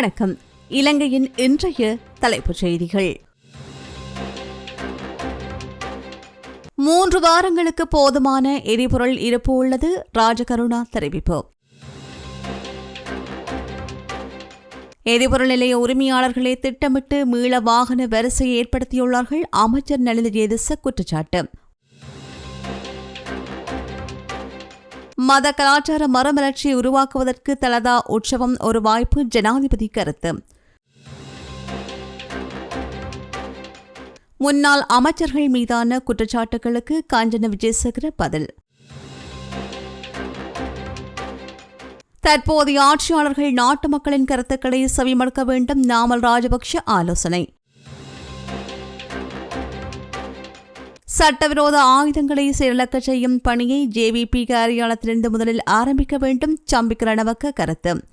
வணக்கம். இலங்கையின் இன்றைய தலைப்புச் செய்திகள். மூன்று வாரங்களுக்கு போதுமான எரிபொருள் இருப்பு உள்ளது. ராஜகருணா தெரிவிப்பு. எரிபொருள் நிலைய உரிமையாளர்களை திட்டமிட்டு மீள வாகன வரிசையை ஏற்படுத்தியுள்ளார்கள். அமைச்சர் நலிந்த ஜேதிச குற்றச்சாட்டு. மத கலாச்சார மரமலர்ச்சியை உருவாக்குவதற்கு தலதா உற்சவம் ஒரு வாய்ப்பு ஜனாதிபதி கருத்து. முன்னாள் அமைச்சர்கள் மீதான குற்றச்சாட்டுகளுக்கு காஞ்சன விஜயசேகர பதில். தற்போதைய ஆட்சியாளர்கள் நாட்டு மக்களின் கருத்துக்களை செவிமடுக்க வேண்டும் நாமல் ராஜபக்ஷ ஆலோசனை. சட்டவிரோத ஆயுதங்களை செயலக்க செய்யும் பணியை ஜேவிபி காரியாலயத்திலிருந்து முதலில் ஆரம்பிக்க வேண்டும். சம்பிக் ரணவக்க கருத்து.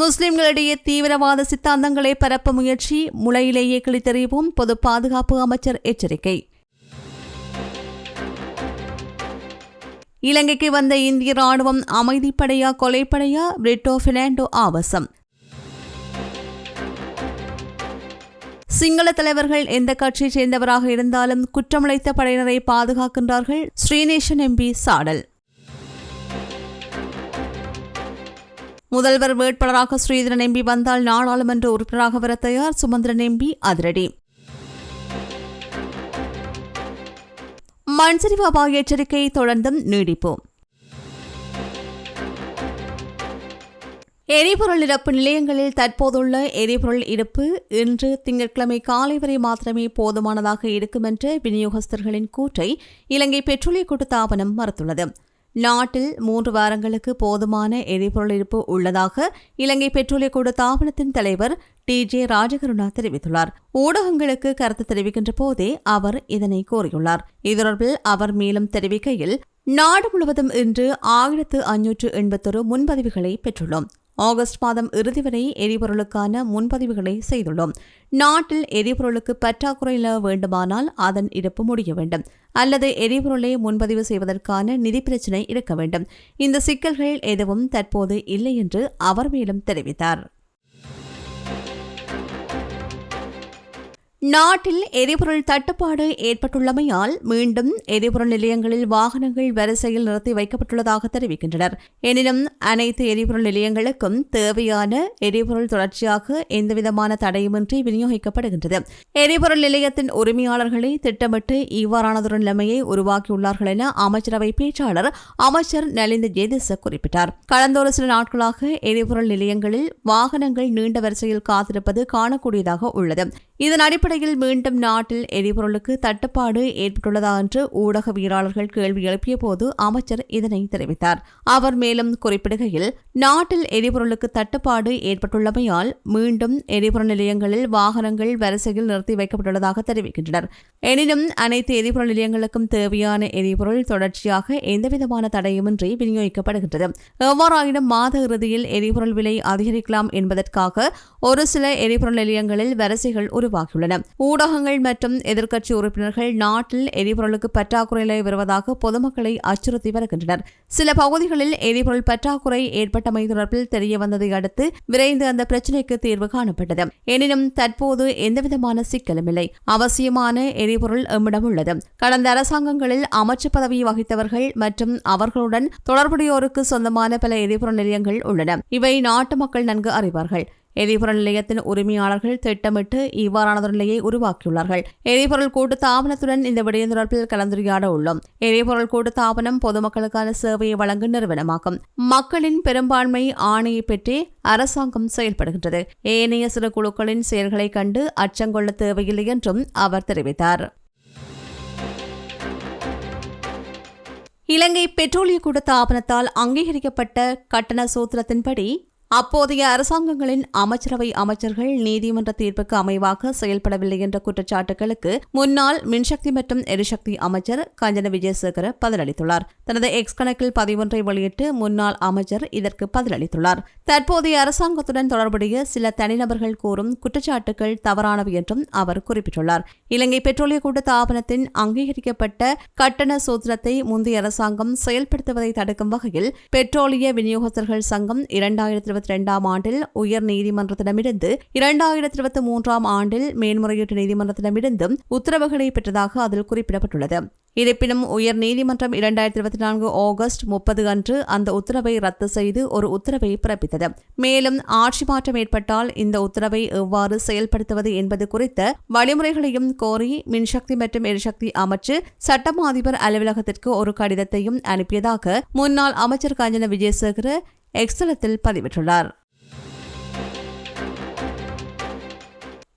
முஸ்லிம்களிடையே தீவிரவாத சித்தாந்தங்களை பரப்ப முயற்சி முளையிலேயே கிழித்தறிவோம் பொது பாதுகாப்பு அமைச்சர் எச்சரிக்கை. இலங்கைக்கு வந்த இந்திய ராணுவம் அமைதிப்படையா கொலைப்படையா பிரிட்டோ பினாண்டோ ஆவசம். சிங்கள தலைவர்கள் எந்த கட்சியைச் சேர்ந்தவராக இருந்தாலும் குற்றமளித்த படையினரை பாதுகாக்கின்றார்கள் ஸ்ரீநேஷன் எம்பி சாடல். முதல்வர் வேட்பாளராக ஸ்ரீதரன் எம்பி வந்தால் நாடாளுமன்ற உறுப்பினராக வர தயார் சுமந்திரன் எம்பி அதிரடி. மண்சரிவு அபாய எச்சரிக்கை தொடர்ந்தும் நீடிப்போம் எரிபொருள் இறப்பு நிலையங்களில் தற்போதுள்ள எரிபொருள் இருப்பு இன்று திங்கட்கிழமை காலை வரை மாத்திரமே போதுமானதாக இருக்கும் என்ற விநியோகஸ்தர்களின் கூற்றை இலங்கை பெட்ரோலிய கூட்டுத்தாபனம் மறுத்துள்ளது. நாட்டில் மூன்று வாரங்களுக்கு போதுமான எரிபொருள் இருப்பு உள்ளதாக இலங்கை பெட்ரோலிய கூட்டு தாபனத்தின் தலைவர் டி ஜே ராஜகருணா தெரிவித்துள்ளார். ஊடகங்களுக்கு கருத்து தெரிவிக்கின்ற போதே அவர் இதனை கூறியுள்ளார். இது தொடர்பில் அவர் மேலும் தெரிவிக்கையில் நாடு முழுவதும் இன்று ஆயிரத்து ஐநூற்று எண்பத்தொரு முன்பதிவுகளை பெற்றுள்ளோம். ஆகஸ்ட் மாதம் இறுதி வரை எரிபொருளுக்கான முன்பதிவுகளை செய்துள்ளோம். நாட்டில் எரிபொருளுக்கு பற்றாக்குறை நிலவ வேண்டுமானால் அதன் இருப்பு முடிய வேண்டும். அல்லது எரிபொருளை முன்பதிவு செய்வதற்கான நிதி பிரச்சினை இருக்க வேண்டும். இந்த சிக்கல்கள் எதுவும் தற்போது இல்லை என்று அவர் மேலும் தெரிவித்தார். நாட்டில் எரிபொருள் தட்டுப்பாடு ஏற்பட்டுள்ளமையால் மீண்டும் எரிபொருள் நிலையங்களில் வாகனங்கள் வரிசையில் நிறுத்தி வைக்கப்பட்டுள்ளதாக தெரிவிக்கின்றனர். எனினும் அனைத்து எரிபொருள் நிலையங்களுக்கும் தேவையான எரிபொருள் தொடர்ச்சியாக எந்தவிதமான தடையுமின்றி விநியோகிக்கப்படுகின்றது. எரிபொருள் நிலையத்தின் உரிமையாளர்களை திட்டமிட்டு இவ்வாறானதொரு நிலைமையை உருவாக்கியுள்ளார்கள் என அமைச்சரவை பேச்சாளர் அமைச்சர் நலிந்த ஜேதிச குறிப்பிட்டார். கடந்த ஒரு சில நாட்களாக எரிபொருள் நிலையங்களில் வாகனங்கள் நீண்ட வரிசையில் காத்திருப்பது காணக்கூடியதாக உள்ளது. இதன் அடிப்படையில் மீண்டும் நாட்டில் எரிபொருளுக்கு தட்டுப்பாடு ஏற்பட்டுள்ளதா என்று ஊடகவியலாளர்கள் கேள்வி எழுப்பிய போது அமைச்சர் இதனை தெரிவித்தார். அவர் மேலும் குறிப்பிடுகையில் நாட்டில் எரிபொருளுக்கு தட்டுப்பாடு ஏற்பட்டுள்ளமையால் மீண்டும் எரிபொருள் நிலையங்களில் வாகனங்கள் வரிசையில் நிறுத்தி வைக்கப்பட்டுள்ளதாக தெரிவிக்கின்றனர். எனினும் அனைத்து எரிபொருள் நிலையங்களுக்கும் தேவையான எரிபொருள் தொடர்ச்சியாக எந்தவிதமான தடையுமின்றி விநியோகிக்கப்படுகின்றது. எவ்வாறாயினும் மாத இறுதியில் எரிபொருள் விலை அதிகரிக்கலாம் என்பதற்காக ஒரு சில எரிபொருள் நிலையங்களில் வரிசைகள் உருவாகியுள்ளன. ஊடகங்கள் மற்றும் எதிர்க்கட்சி உறுப்பினர்கள் நாட்டில் எரிபொருளுக்கு பற்றாக்குறை நிலை வருவதாக பொதுமக்களை அச்சுறுத்தி வருகின்றனர். சில பகுதிகளில் எரிபொருள் பற்றாக்குறை ஏற்பட்டமை தொடர்பில் தெரிய வந்ததை அடுத்து விரைந்து அந்த பிரச்சினைக்கு தீர்வு காணப்பட்டது. எனினும் தற்போது எந்தவிதமான சிக்கலும் இல்லை. அவசியமான எரிபொருள் எம்மிடம் உள்ளது. கடந்த அரசாங்கங்களில் அமைச்சு பதவியை வகித்தவர்கள் மற்றும் அவர்களுடன் தொடர்புடையோருக்கு சொந்தமான பல எரிபொருள் நிலையங்கள் உள்ளன. இவை நாட்டு மக்கள் நன்கு அறிவார்கள். எரிபொருள் நிலையத்தின் உரிமையாளர்கள் திட்டமிட்டு இவ்வாறானதொரு நிலையை உருவாக்கியுள்ளார்கள். எரிபொருள் கூட்டு தாபனத்துடன் இந்த விடயம் தொடர்பில் கலந்துரையாட உள்ளோம். எரிபொருள் கூட்டு தாபனம் பொதுமக்களுக்கான சேவையை வழங்கும் நிறுவனமாகும். மக்களின் பெரும்பான்மை ஆணையை பெற்றே அரசாங்கம் செயல்படுகின்றது. ஏனைய சிறு குழுக்களின் செயல்களை கண்டு அச்சங்கொள்ள தேவையில்லை என்றும் அவர் தெரிவித்தார். இலங்கை பெட்ரோலிய கூட்ட தாபனத்தால் அங்கீகரிக்கப்பட்ட கட்டண சூத்திரத்தின்படி அப்போதைய அரசாங்கங்களின் அமைச்சரவை அமைச்சர்கள் நீதிமன்ற தீர்ப்புக்கு அமைவாக செயல்படவில்லை என்ற குற்றச்சாட்டுகளுக்கு முன்னாள் மின்சக்தி மற்றும் எரிசக்தி அமைச்சர் கஞ்சன விஜயசேகர பதிலளித்துள்ளார். தனது எக்ஸ் கணக்கில் பதிவொன்றை வெளியிட்டு முன்னாள் அமைச்சர் இதற்கு பதிலளித்துள்ளார். தற்போதைய அரசாங்கத்துடன் தொடர்புடைய சில தனிநபர்கள் கூறும் குற்றச்சாட்டுகள் தவறானவை என்றும் அவர் குறிப்பிட்டுள்ளார். இலங்கை பெட்ரோலிய கூட்டத்தாபனத்தின் அங்கீகரிக்கப்பட்ட கட்டண சூத்திரத்தை முந்தைய அரசாங்கம் செயல்படுத்துவதை தடுக்கும் வகையில் பெட்ரோலிய விநியோகஸ்தர்கள் சங்கம் இரண்டாயிரத்தி இருபத்தி ரெண்டாம் ஆண்டில் உயர் நீதிமன்றத்திடமிருந்து இரண்டாயிரத்தி இருபத்தி மூன்றாம் ஆண்டில் மேன்முறையீட்டு நீதிமன்றத்திடமிருந்தும் உத்தரவுகளை பெற்றதாக அதில் குறிப்பிடப்பட்டுள்ளது. இருப்பினும் உயர் நீதிமன்றம் இரண்டாயிரத்தி இருபத்தி நான்கு ஆகஸ்ட் முப்பது அன்று அந்த உத்தரவை ரத்து செய்து ஒரு உத்தரவை பிறப்பித்தது. மேலும் ஆட்சி மாற்றம் ஏற்பட்டால் இந்த உத்தரவை எவ்வாறு செயல்படுத்துவது என்பது குறித்த வழிமுறைகளையும் கோரி மின்சக்தி மற்றும் எரிசக்தி அமைச்சு சட்டமா அதிபர் அலுவலகத்திற்கு ஒரு கடிதத்தையும் அனுப்பியதாக முன்னாள் அமைச்சர் கஞ்சன விஜயசேகர எக்ஸலத்தில் பதிவிட்டுள்ளார்.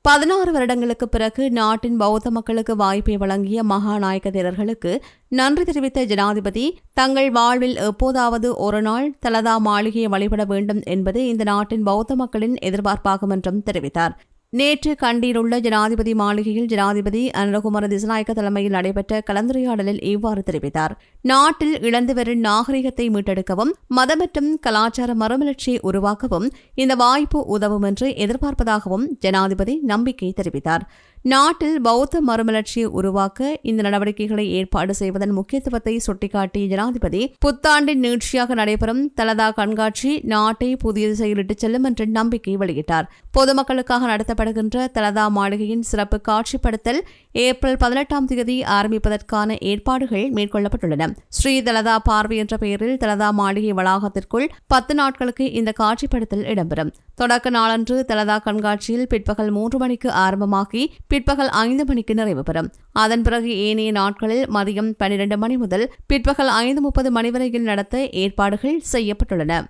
பதினாறு வருடங்களுக்கு பிறகு நாட்டின் பௌத்த மக்களுக்கு வாய்ப்பை வழங்கிய மகாநாயக தேரர்களுக்கு நன்றி தெரிவித்த ஜனாதிபதி தங்கள் வாழ்வில் எப்போதாவது ஒரு நாள் தலதா மாளிகையை வழிபட வேண்டும் என்பது இந்த நாட்டின் பௌத்த மக்களின் எதிர்பார்ப்பாகும் என்றும் தெரிவித்தார். நேற்று கண்டியிலுள்ள ஜனாதிபதி மாளிகையில் ஜனாதிபதி அனுரகுமார திசநாயக்க தலைமையில் நடைபெற்ற கலந்துரையாடலில் இவ்வாறு தெரிவித்தார். நாட்டில் இழந்து வரும் நாகரிகத்தை மீட்டெடுக்கவும் மத மற்றும் கலாச்சார மறுமலர்ச்சியை உருவாக்கவும் இந்த வாய்ப்பு உதவும் என்று எதிர்பார்ப்பதாகவும் ஜனாதிபதி நம்பிக்கை தெரிவித்தார். நாட்டில் பௌத்த மறுமலர்ச்சியை உருவாக்க இந்த நடவடிக்கைகளை ஏற்பாடு செய்வதன் முக்கியத்துவத்தை சுட்டிக்காட்டிய ஜனாதிபதி புத்தாண்டின் நிகழ்ச்சியாக நடைபெறும் தலதா கண்காட்சி நாட்டை புதிய திசையில் இட்டுச் செல்லும் என்று நம்பிக்கை வெளியிட்டார். பொதுமக்களுக்காக நடத்தப்படுகின்ற தலதா மாளிகையின் சிறப்பு காட்சிப்படுத்தல் ஏப்ரல் பதினெட்டாம் தேதி ஆரம்பிப்பதற்கான ஏற்பாடுகள் மேற்கொள்ளப்பட்டுள்ளன. ஸ்ரீ தலதா பார்வை என்ற பெயரில் தலதா மாளிகை வளாகத்திற்குள் பத்து நாட்களுக்கு இந்த காட்சிப்படுத்தல் இடம்பெறும். தொடக்க நாளன்று தலதா கண்காட்சியில் பிற்பகல் மூன்று மணிக்கு ஆரம்பமாகி பிற்பகல் ஐந்து மணிக்கு நிறைவு பெறும். அதன் பிறகு ஏனைய நாட்களில் மதியம் பன்னிரண்டு மணி முதல் பிற்பகல் ஐந்து முப்பது மணி வரையில் நடத்த ஏற்பாடுகள் செய்யப்பட்டுள்ளன.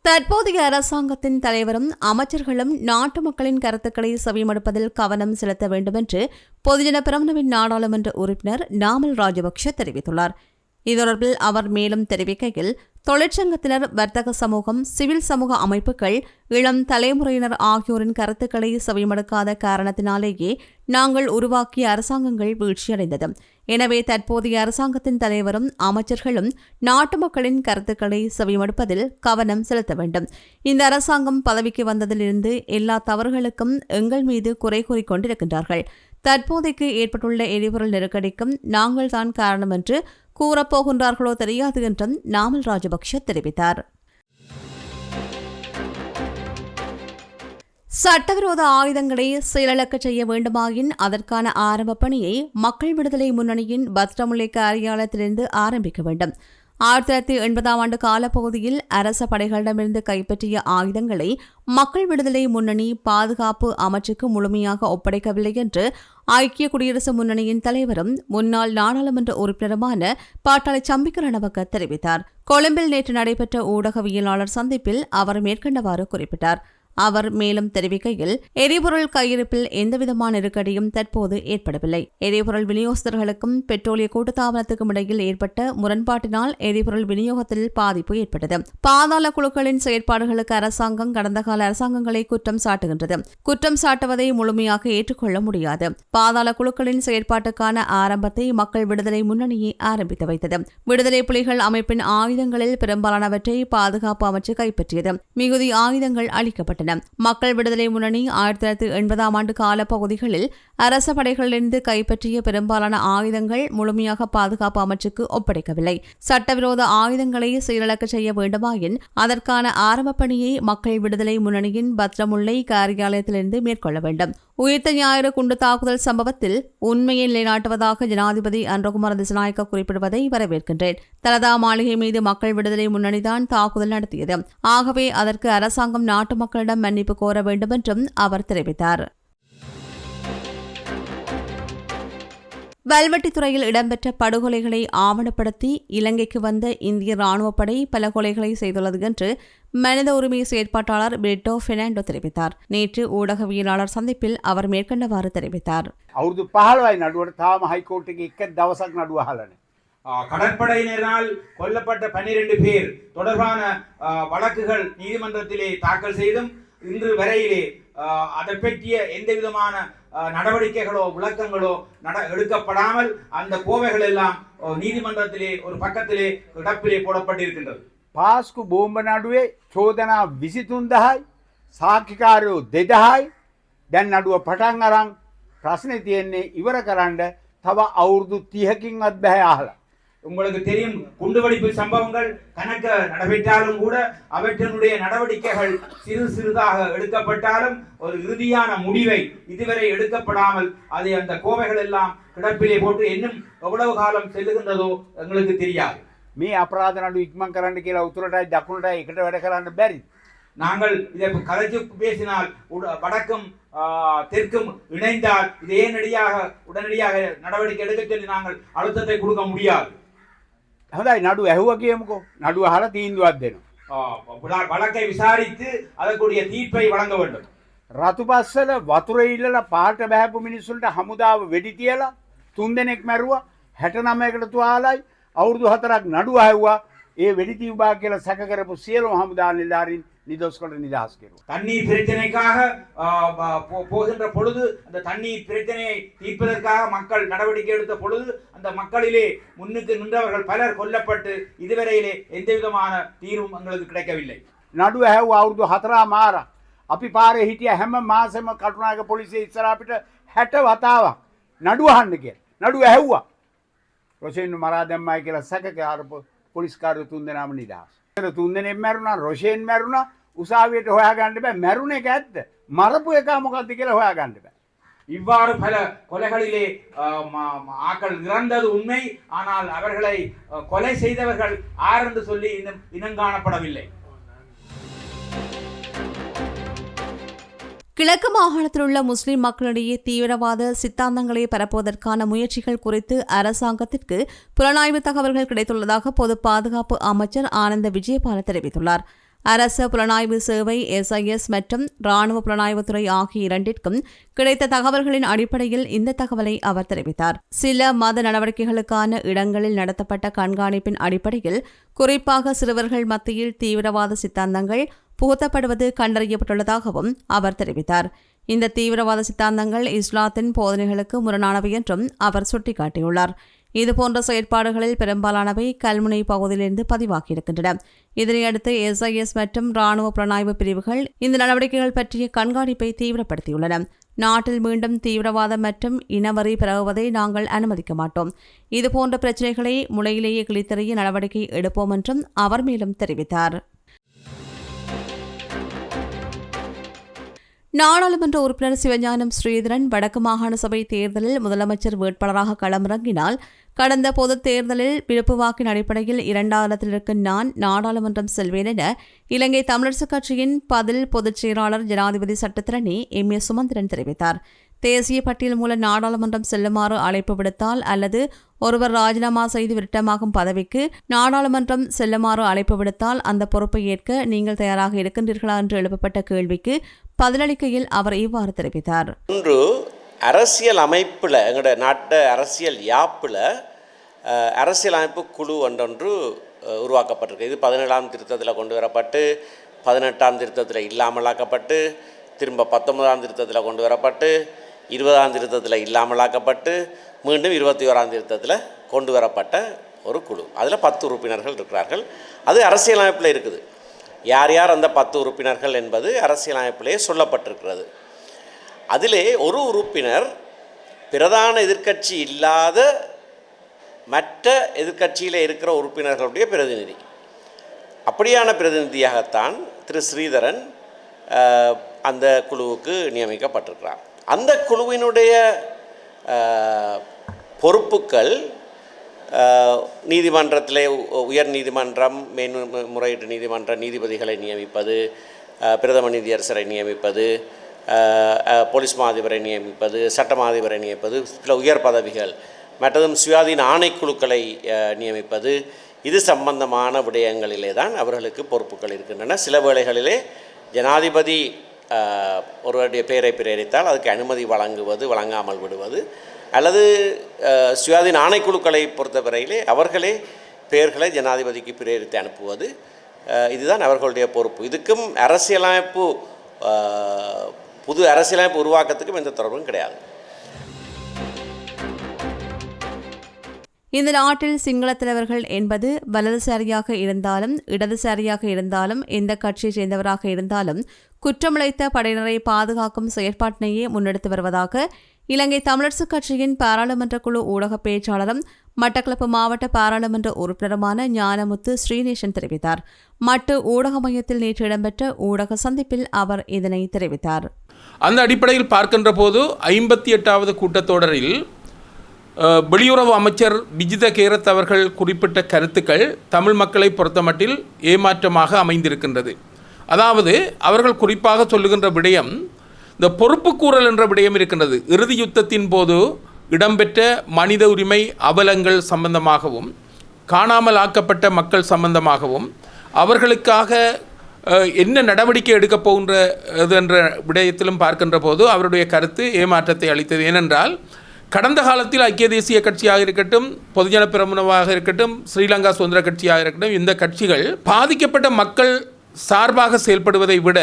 தற்போதைய அரசாங்கத்தின் தலைவரும் அமைச்சர்களும் நாட்டு மக்களின் கருத்துக்களை செவிமடுப்பதில் கவனம் செலுத்த வேண்டும் என்று பொதுஜன பிரமணவின் நாடாளுமன்ற உறுப்பினர் நாமல் ராஜபக்ஷ தெரிவித்துள்ளார். இது தொடர்பில் அவர் மேலும் தெரிவிக்கையில் தொழிற்சங்கத்தினர் வர்த்தக சமூகம் சிவில் சமூக அமைப்புகள் இளம் தலைமுறையினர் ஆகியோரின் கருத்துக்களை செவிமடுக்காத காரணத்தினாலேயே நாங்கள் உருவாக்கிய அரசாங்கங்கள் வீழ்ச்சியடைந்தது. எனவே தற்போதைய அரசாங்கத்தின் தலைவரும் அமைச்சர்களும் நாட்டு மக்களின் கருத்துக்களை செவிமடுப்பதில் கவனம் செலுத்த வேண்டும். இந்த அரசாங்கம் பதவிக்கு வந்ததிலிருந்து எல்லா தவறுகளுக்கும் எங்கள் மீது குறை கூறிக்கொண்டிருக்கின்றார்கள் தற்போதைக்கு ஏற்பட்டுள்ள எரிபொருள் நெருக்கடிக்கும் நாங்கள் தான் காரணம் என்று கூறப்போகின்றார்களோ தெரியாது என்றும் நாமல் ராஜபக்ஷ தெரிவித்தார். சட்டவிரோத ஆயுதங்களை செயலிழக்க செய்ய வேண்டுமாயின் அதற்கான ஆரம்ப பணியை மக்கள் விடுதலை முன்னணியின் பத்ரமுல்லை காரியாலயத்திலிருந்து ஆரம்பிக்க வேண்டும். ஆயிரத்தி தொள்ளாயிரத்தி எண்பதாம் ஆண்டு காலப்பகுதியில் அரச படைகளிடமிருந்து கைப்பற்றிய ஆயுதங்களை மக்கள் விடுதலை முன்னணி பாதுகாப்பு அமைச்சுக்கு முழுமையாக ஒப்படைக்கவில்லை என்று ஐக்கிய குடியரசு முன்னணியின் தலைவரும் முன்னாள் நாடாளுமன்ற உறுப்பினருமான பாட்டாளி சம்பிக்க ரணவக்க தெரிவித்தார். கொழும்பில் நேற்று நடைபெற்ற ஊடகவியலாளர் சந்திப்பில் அவர் மேற்கண்டவாறு குறிப்பிட்டார். அவர் மேலும் தெரிவிக்கையில் எரிபொருள் கையிருப்பில் எந்தவிதமான நெருக்கடியும் தற்போது ஏற்படவில்லை. எரிபொருள் விநியோகஸ்தர்களுக்கும் பெட்ரோலிய கூட்டுத்தாபனத்துக்கும் இடையில் ஏற்பட்ட முரண்பாட்டினால் எரிபொருள் விநியோகத்தில் பாதிப்பு ஏற்பட்டது. பாதாள குழுக்களின் செயற்பாடுகளுக்கு அரசாங்கம் கடந்த கால அரசாங்கங்களை குற்றம் சாட்டுகின்றது. குற்றம் சாட்டுவதை முழுமையாக ஏற்றுக்கொள்ள முடியாது. பாதாள குழுக்களின் செயற்பாட்டுக்கான ஆரம்பத்தை மக்கள் விடுதலை முன்னணியை ஆரம்பித்து வைத்தது. விடுதலை புலிகள் அமைப்பின் ஆயுதங்களில் பெரும்பாலானவற்றை பாதுகாப்பு அமைச்சு கைப்பற்றியது. மிகுதி ஆயுதங்கள் அளிக்கப்பட்டன. கொண்டன மக்கள் விடுதலை முன்னணி ஆயிரத்தி தொள்ளாயிரத்தி எண்பதாம் ஆண்டு காலப்பகுதிகளில் அரச படைகளிலிருந்து கைப்பற்றிய பெரும்பாலான ஆயுதங்கள் முழுமையாக பாதுகாப்பு அமைச்சுக்கு ஒப்படைக்கவில்லை. சட்டவிரோத ஆயுதங்களை செயலிழக்க செய்ய வேண்டுமாயின் அதற்கான ஆரம்ப பணியை மக்கள் விடுதலை முன்னணியின் பத்ரமுல்லை காரியாலயத்திலிருந்து மேற்கொள்ள வேண்டும். உயிர்த்த ஞாயிறு குண்டு தாக்குதல் சம்பவத்தில் உண்மையை நிலைநாட்டுவதாக ஜனாதிபதி அன்றகுமார் திசநாயக்க குறிப்பிடுவதை வரவேற்கின்றேன். தலதா மாளிகை மீது மக்கள் விடுதலை முன்னணிதான் தாக்குதல் நடத்தியது. ஆகவே அதற்கு அரசாங்கம் நாட்டு மக்களிடம் அரசிடம் மன்னிப்பு கோர வேண்டும் என்றும் அவர் தெரிவித்தார். வல்வெட்டித்துறையில் இடம்பெற்ற படுகொலைகளை ஆவணப்படுத்தி இலங்கைக்கு வந்த இந்திய ராணுவப்படை பல கொலைகளை செய்துள்ளது என்று மனித உரிமை செயற்பாட்டாளர் பிரிட்டோ பெர்னாண்டோ தெரிவித்தார். நேற்று ஊடகவியலாளர் சந்திப்பில் அவர் மேற்கண்டவாறு தெரிவித்தார். கடற்படையினரால் கொல்லப்பட்ட பன்னிரண்டு பேர் தொடர்பான வழக்குகள் நீதிமன்றத்திலே தாக்கல் செய்தும் இன்று வரையிலே ஆ, அதை பற்றிய எந்த விதமான ஆ, நடவடிக்கைகளோ விளக்கங்களோ நட எடுக்கப்படாமல் அந்த கோவைகள் எல்லாம் ஆ, நீதிமன்றத்திலே ஒரு பக்கத்திலே கிடப்பிலே போடப்பட்டிருக்கின்றது පාස්කු බෝම්බ නඩුවේ චෝදනා විසිතුන්දහයි සාක්කිකාරයෝ දෙදහයි දැන් නඩුව පටන් අරං ප්‍රශ්නය තියෙන්නේ ඉවර කරන්න තව අවුරුදු තියකින්වත් බැහැ අහලා. உங்களுக்கு தெரியும் குண்டுவெடிப்பு சம்பவங்கள் கணக்க நடைபெற்றாலும் கூட அவற்றினுடைய நடவடிக்கைகள் சிறு சிறுதாக எடுக்கப்பட்டாலும் ஒரு இறுதியான முடிவை இதுவரை எடுக்கப்படாமல் அதை அந்த கோவைகள் எல்லாம் கிடப்பிலே போட்டு இன்னும் எவ்வளவு காலம் செல்லுகின்றதோ எங்களுக்கு தெரியாது. மீ அபராதனாடு இக்மன் கரண்டு கீழே உத்துரட்டாய் தக்குனட்டாய் இக்கட வெடக்கலான்னு பேரி நாங்கள் இதை கதைச்சு பேசினால் வடக்கும் தெற்கும் இணைந்தால் இதை ஏனடியாக உடனடியாக நடவடிக்கை எடுக்க சொல்லி நாங்கள் அழுத்தத்தை கொடுக்க முடியாது. හොඳයි නඩු ඇහුව කියමුකෝ නඩුව හල තීන්දුවත් දෙනවා. ஆ, வழ- வழக்கை விசாரித்து அதற்குரிய தீர்ப்பை வழங்க வேண்டும் රතු පස්සල වතුර ඉල්ලල පාට බැහැපු මිනිස්සුන්ට හමුදාව වෙඩි තියලා තුන් දෙනෙක් මැරුවා හැට නමයකට තුවාලයි අවුරුදු හතරක් නඩුව ඇහ්වා ඒ වෙඩි තිබා කියලා සැක කරපු සියලු හමුදා නිලධාරීන් නිදොස්කොට නිදහස් කෙරුවා. தண்ணீர் பிரச்சனைக்காக ஆ, ப- போ- போகின்ற பொழுது அந்த தண்ணீர் பிரச்சனையை தீர்ப்பதற்காக மக்கள் நடவடிக்கை எடுத்த பொழுது அந்த மக்களிலே முன்னுக்கு நின்றவர்கள் பலர் கொல்லப்பட்டு இதுவரையிலே எந்த விதமான தீர்வும் எங்களுக்கு கிடைக்கவில்லை නඩුව ඇහව අවුරුදු හතරා මාර. අපි පාර හිටිය හැම මාසම කටුනාක පොලිසිය ඉස්සරාපිට හැට වතාවක් නඩුවහන්න කිය. නඩු ඇහැව්වා. රොෂයෙන්ු මරා දැම්මයි කියලා සැක ආරප පොලිස්කාර තුන් දෙනාම නිදහස්. තුන් දෙනෙක් මැරුණා රොෂයෙන් මැරුණා උසාවියට හොයා ගන්න බෑ මැරුණ එක ඇත්ත. මරපු එක මොකක්ද කියලා හොයා ගන්න බෑ. இவ்வாறு பல கொலைகளிலே ஆ, ம- ம- ஆக்கள் இறந்தது உண்மை ஆனால் அவர்களை ஆ, கொலை செய்தவர்கள் யார் என்று சொல்லி இன்னும் இனங்காணப்படவில்லை கிழக்கு மாகாணத்தில் உள்ள முஸ்லிம் மக்களிடையே தீவிரவாத சித்தாந்தங்களை பரப்புவதற்கான முயற்சிகள் குறித்து அரசாங்கத்திற்கு புலனாய்வு தகவல்கள் கிடைத்துள்ளதாக பொது பாதுகாப்பு அமைச்சர் ஆனந்த விஜயபால தெரிவித்துள்ளார். அரச புலனாய்வு சேவை எஸ்ஐஎஸ் மற்றும் ராணுவ புலனாய்வுத்துறை ஆகிய இரண்டிற்கும் கிடைத்த தகவல்களின் அடிப்படையில் இந்த தகவலை அவர் தெரிவித்தார். சில மத நடவடிக்கைகளுக்கான இடங்களில் நடத்தப்பட்ட கண்காணிப்பின் அடிப்படையில் குறிப்பாக சிறுவர்கள் மத்தியில் தீவிரவாத சித்தாந்தங்கள் புகுத்தப்படுவது கண்டறியப்பட்டுள்ளதாகவும் அவர் தெரிவித்தார். இந்த தீவிரவாத சித்தாந்தங்கள் இஸ்லாத்தின் போதனைகளுக்கு முரணானவை என்றும் அவர் சுட்டிக்காட்டியுள்ளார். இதுபோன்ற செயற்பாடுகளில் பெரும்பாலானவை கல்முனை பகுதியிலிருந்து பதிவாகியிருக்கின்றன. இதனையடுத்து எஸ்ஐஎஸ் மற்றும் ராணுவ புலனாய்வு பிரிவுகள் இந்த நடவடிக்கைகள் பற்றிய கண்காணிப்பை தீவிரப்படுத்தியுள்ளன. நாட்டில் மீண்டும் தீவிரவாதம் மற்றும் இனவரி பரவுவதை நாங்கள் அனுமதிக்க மாட்டோம். இதுபோன்ற பிரச்சினைகளை முளையிலேயே கிழித்தறிய நடவடிக்கை எடுப்போம் என்றும் அவர் மேலும் தெரிவித்தார். நாடாளுமன்ற உறுப்பினர் சிவஞானம் ஸ்ரீதரன் வடக்கு மாகாண சபை தேர்தலில் முதலமைச்சர் வேட்பாளராக களமிறங்கினால் கடந்த பொதுத் தேர்தலில் விழுப்பு வாக்கின் அடிப்படையில் இரண்டாயிரத்திலிருக்கு நான் நாடாளுமன்றம் செல்வேன் என இலங்கை தமிழரசுக் கட்சியின் பதில் பொதுச் செயலாளர் ஜனாதிபதி சட்டத்திரணி எம் ஏ சுமந்திரன் தெரிவித்தார். தேசிய பட்டியல் மூலம் நாடாளுமன்றம் செல்லுமாறு அழைப்பு விடுத்தால் அல்லது ஒருவர் ராஜினாமா செய்து விரட்டமாகும் பதவிக்கு நாடாளுமன்றம் செல்லுமாறு அழைப்பு விடுத்தால் அந்த பொறுப்பை ஏற்க நீங்கள் தயாராக இருக்கின்றீர்களா என்று எழுப்பப்பட்ட கேள்விக்கு பதிலளிக்கையில் அவர் இவ்வாறு தெரிவித்தார். ஒன்று அரசியல் அமைப்பில் எங்களுடைய நாட்டு அரசியல் யாப்பில் அரசியல் அமைப்பு குழு ஒன்றொன்று உருவாக்கப்பட்டிருக்கு. இது பதினேழாம் திருத்தத்தில் கொண்டு வரப்பட்டு பதினெட்டாம் திருத்தத்தில் இல்லாமலாக்கப்பட்டு திரும்ப பத்தொன்பதாம் திருத்தத்தில் கொண்டு வரப்பட்டு இருபதாம் திருத்தத்தில் இல்லாமலாக்கப்பட்டு மீண்டும் இருபத்தி ஓராம் திருத்தத்தில் கொண்டு வரப்பட்ட ஒரு குழு. அதில் பத்து உறுப்பினர்கள் இருக்கிறார்கள். அது அரசியலமைப்பில் இருக்குது. யார் யார் அந்த பத்து உறுப்பினர்கள் என்பது அரசியலமைப்பிலே சொல்லப்பட்டிருக்கிறது. அதிலே ஒரு உறுப்பினர் பிரதான எதிர்க்கட்சி இல்லாத மற்ற எதிர்க்கட்சியில் இருக்கிற உறுப்பினர்களுடைய பிரதிநிதி. அப்படியான பிரதிநிதியாகத்தான் திரு ஸ்ரீதரன் அந்த குழுவுக்கு நியமிக்கப்பட்டிருக்கிறார். அந்த குழுவினுடைய பொறுப்புக்கள் பொறுப்புகள் நீதிமன்றத்திலே உயர் நீதிமன்றம் மேன் முறையீட்டு நீதிமன்ற நீதிபதிகளை நியமிப்பது பிரதம நீதியரசரை நியமிப்பது போலீஸ் மாதிபரை நியமிப்பது சட்ட மாதிபரை நியமிப்பது சில உயர் பதவிகள் மற்றதும் சுயாதீன ஆணைக்குழுக்களை நியமிப்பது இது சம்பந்தமான விடயங்களிலே தான் அவர்களுக்கு பொறுப்புகள் இருக்கின்றன. சில வேளைகளிலே ஜனாதிபதி ஒருவருடைய பெயரை பிரேரித்தால் அதுக்கு அனுமதி வழங்குவது வழங்காமல் விடுவது. அல்லது சுயாதீன ஆணைக்குழுக்களை பொறுத்தவரையிலே அவர்களே பெயர்களை ஜனாதிபதிக்கு பிரேரித்து அனுப்புவது இதுதான் அவர்களுடைய பொறுப்பு. இதுக்கும் அரசியலமைப்பு புது அரசியலமைப்பு உருவாக்கத்துக்கும் எந்த தொடர்பும் கிடையாது. இந்த நாட்டில் சிங்கள தலைவர்கள் என்பது வலதுசாரியாக இருந்தாலும் இடதுசாரியாக இருந்தாலும் எந்த கட்சியைச் சேர்ந்தவராக இருந்தாலும் குற்றமிழைத்த படையினரை பாதுகாக்கும் செயற்பாட்டினையே முன்னெடுத்து வருவதாக இலங்கை தமிழரசுக் கட்சியின் பாராளுமன்ற குழு ஊடக பேச்சாளரும் மட்டக்களப்பு மாவட்ட பாராளுமன்ற உறுப்பினருமான ஞானமுத்து ஸ்ரீநேசன் தெரிவித்தார். மட்டு ஊடக மையத்தில் நேற்று இடம்பெற்ற ஊடக சந்திப்பில் அவர் இதனை தெரிவித்தார். அந்த அடிப்படையில் பார்க்கின்ற போது ஐம்பத்தி எட்டாவது கூட்டத்தொடரில் வெளியுறவு அமைச்சர் விஜித கேரத் அவர்கள் குறிப்பிட்ட கருத்துக்கள் தமிழ் மக்களை பொறுத்தமட்டில் ஏமாற்றமாக அமைந்திருக்கின்றது. அதாவது அவர்கள் குறிப்பாக சொல்லுகின்ற விடயம் இந்த பொறுப்புக்கூறல் என்ற விடயம் இருக்கின்றது. இறுதி யுத்தத்தின் போது இடம்பெற்ற மனித உரிமை அவலங்கள் சம்பந்தமாகவும் காணாமல் ஆக்கப்பட்ட மக்கள் சம்பந்தமாகவும் அவர்களுக்காக என்ன நடவடிக்கை எடுக்கப் போகின்ற என்ற விடயத்திலும் பார்க்கின்ற போது அவருடைய கருத்து ஏமாற்றத்தை அளித்தது. ஏனென்றால் கடந்த காலத்தில் ஐக்கிய தேசிய கட்சியாக இருக்கட்டும் பொதுஜன பிரமுனவாக இருக்கட்டும் ஸ்ரீலங்கா சுதந்திர கட்சியாக இருக்கட்டும் இந்த கட்சிகள் பாதிக்கப்பட்ட மக்கள் சார்பாக செயல்படுவதை விட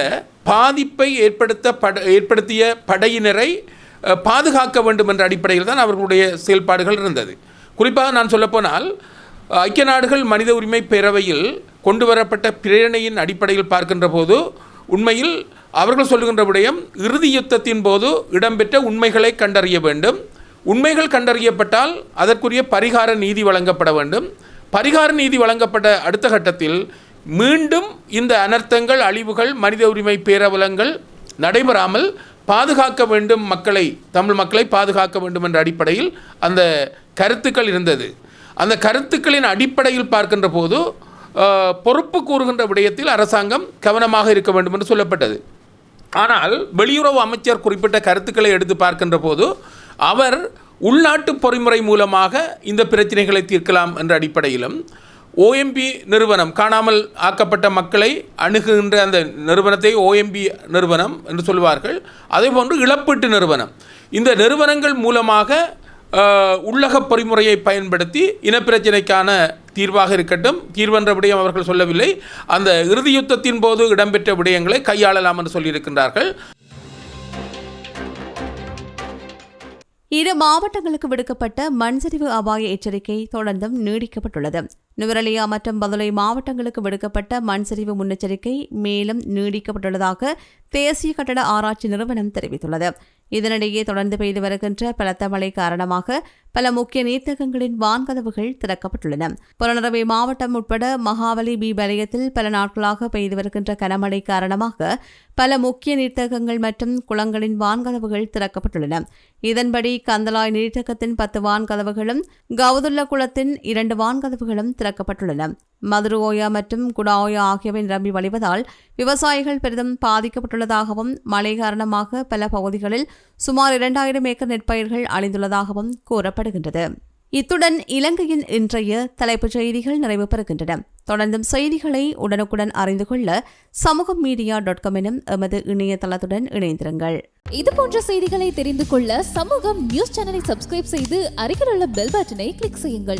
பாதிப்பை ஏற்படுத்த பட ஏற்படுத்திய படையினரை பாதுகாக்க வேண்டும் என்ற அடிப்படையில் தான் அவர்களுடைய செயல்பாடுகள் இருந்தது. குறிப்பாக நான் சொல்லப்போனால் ஐக்கிய நாடுகள் மனித உரிமை பேரவையில் கொண்டு வரப்பட்ட பிரேரணையின் அடிப்படையில் பார்க்கின்ற போது உண்மையில் அவர்கள் சொல்லுகின்ற விடயம் இறுதி யுத்தத்தின் போது இடம்பெற்ற உண்மைகளை கண்டறிய வேண்டும். உண்மைகள் கண்டறியப்பட்டால் அதற்குரிய பரிகார நீதி வழங்கப்பட வேண்டும். பரிகார நீதி வழங்கப்பட்ட அடுத்த கட்டத்தில் மீண்டும் இந்த அனர்த்தங்கள் அழிவுகள் மனித உரிமை பேரவலங்கள் நடைபெறாமல் பாதுகாக்க வேண்டும் மக்களை தமிழ் மக்களை பாதுகாக்க வேண்டும் என்ற அடிப்படையில் அந்த கருத்துக்கள் இருந்தது. அந்த கருத்துக்களின் அடிப்படையில் பார்க்கின்ற போது பொறுப்பு கூறுகின்ற விடயத்தில் அரசாங்கம் கவனமாக இருக்க வேண்டும் என்று சொல்லப்பட்டது. ஆனால் வெளியுறவு அமைச்சர் குறிப்பிட்ட கருத்துக்களை எடுத்து பார்க்கின்ற போது அவர் உள்நாட்டு பொறிமுறை மூலமாக இந்த பிரச்சனைகளை தீர்க்கலாம் என்ற அடிப்படையிலும் ஓஎம்பி நிறுவனம் காணாமல் ஆக்கப்பட்ட மக்களை அணுகுகின்ற அந்த நிறுவனத்தை ஓஎம்பி நிறுவனம் என்று சொல்வார்கள். அதேபோன்று இழப்பீட்டு நிறுவனம். இந்த நிறுவனங்கள் மூலமாக உள்ளக பொறிமுறையை பயன்படுத்தி இனப்பிரச்சினைக்கான தீர்வாக இருக்கட்டும். தீர்வென்ற விடயம் அவர்கள் சொல்லவில்லை. அந்த இறுதி யுத்தத்தின் போது இடம்பெற்ற விடயங்களை கையாளலாம் என்று சொல்லியிருக்கின்றார்கள். இரு மாவட்டங்களுக்கு விடுக்கப்பட்ட மண்சரிவு அபாய எச்சரிக்கை தொடர்ந்தும் நீடிக்கப்பட்டுள்ளது. நுவரலியா மற்றும் பதுளை மாவட்டங்களுக்கு விடுக்கப்பட்ட மண்சரிவு முன்னெச்சரிக்கை மேலும் நீடிக்கப்பட்டுள்ளதாக தேசிய கட்டட ஆராய்ச்சி நிறுவனம் தெரிவித்துள்ளது. இதனிடையே தொடர்ந்து பெய்து வருகின்ற பலத்த மழை காரணமாக பல முக்கிய நீர்த்தகங்களின் வான்கதவுகள் திறக்கப்பட்டுள்ளன. புறநரவை மாவட்டம் உட்பட மகாவலி பி வலயத்தில் பல நாட்களாக பெய்து வருகின்ற கனமழை காரணமாக பல முக்கிய நீர்த்தகங்கள் மற்றும் குளங்களின் வான்கதவுகள் திறக்கப்பட்டுள்ளன. இதன்படி கந்தலாய் நீர்த்தகத்தின் பத்து வான்கதவுகளும் கவுதுல்ல குளத்தின் இரண்டு வான்கதவுகளும் திறக்கப்பட்டுள்ளன. மதுரோயா மற்றும் குடாோயா ஆகியவை நிரம்பி வழிவதால் விவசாயிகள் பெரிதும் பாதிக்கப்பட்டுள்ளதாகவும் மழை காரணமாக பல பகுதிகளில் சுமார் இரண்டாயிரம் ஏக்கர் நெற்பயிர்கள் அழிந்துள்ளதாகவும் கூறப்படுகின்றது. இத்துடன் இலங்கையின் இன்றைய தலைப்புச் செய்திகள் நிறைவு பெறுகின்றன. தொடர்ந்தும் செய்திகளை உடனுக்குடன் அறிந்து கொள்ள சமூகம் மீடியா டாட் காம் எனும் எமது இணையதளத்துடன் இணைந்திருங்கள். இது போன்ற செய்திகளை தெரிந்து கொள்ள சமூகம் நியூஸ் சேனலை சப்ஸ்கிரைப் செய்து அருகிலுள்ள பெல் பட்டனை கிளிக் செய்யுங்கள்.